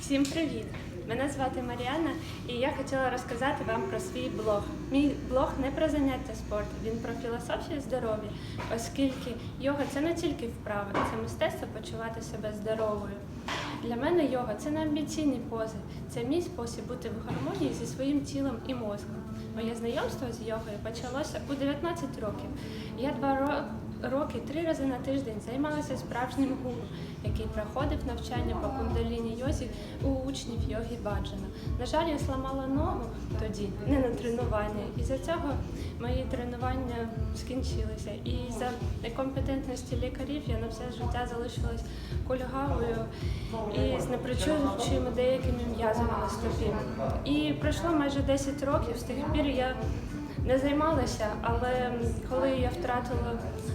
Всім привіт! Мене звати Маріана, і я хотіла розказати вам про свій блог. Мій блог не про заняття спорту, він про філософію здоров'я, оскільки йога це не тільки вправи, це мистецтво почувати себе здоровою. Для мене йога це не амбіційні пози, це мій спосіб бути в гармонії зі своїм тілом і мозком. Моє знайомство з йогою почалося у 19 років. Я два ро- роки три рази на тиждень займалася справжнім гуру, який проходив навчання по кундаліні йозі у учнів йоги Баджана. На жаль, я зламала ногу тоді, не на тренуванні, і за цього мої тренування скінчилися. І за некомпетентності лікарів я на все життя залишилась кульгавою і з непричучими деякими м'язами на стопі. І пройшло майже 10 років, з тих пір я не займалася, але коли я втратила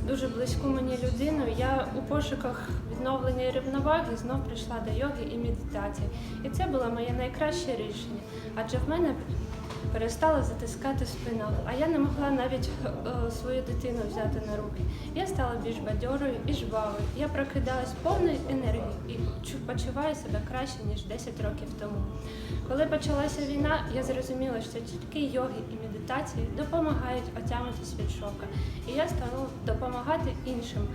дуже близьку мені людину, я у пошуках відновлення рівноваги знов прийшла до йоги і медитації. І це було моє найкраще рішення, адже в мене перестала затискати спина, а я не могла навіть е, свою дитину взяти на руки. Я стала більш бадьорою і жвавою. Я прокидалась повною енергії і почуваю себе краще ніж 10 років тому. Коли почалася війна, я зрозуміла, що тільки йоги і медитації допомагають отямитись від шока. І я стану допомагати іншим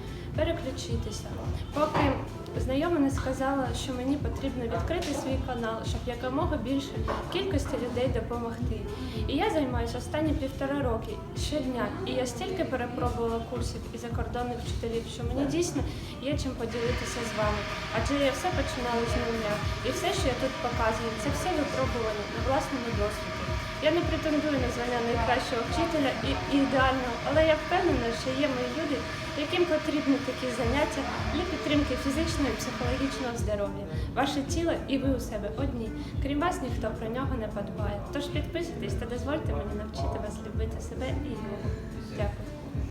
переключитися. Поки знайома не сказала, що мені потрібно відкрити свій канал, щоб якомога більше кількості людей допомогти. І я займаюся останні півтора роки щодня. І я стільки перепробувала курсів і закордонних вчителів, що мені дійсно є чим поділитися з вами. Адже я все починала з нуля. І все, що я тут показую, це все випробування на власному досвіді. Я не претендую на звання найкращого вчителя і ідеального, але я впевнена, що є мої люди, яким потрібні такі заняття для підтримки фізичного і психологічного здоров'я. Ваше тіло і ви у себе одні. Крім вас, ніхто про нього не подбає. Тож підписуйтесь та дозвольте мені навчити вас любити себе і його. Дякую.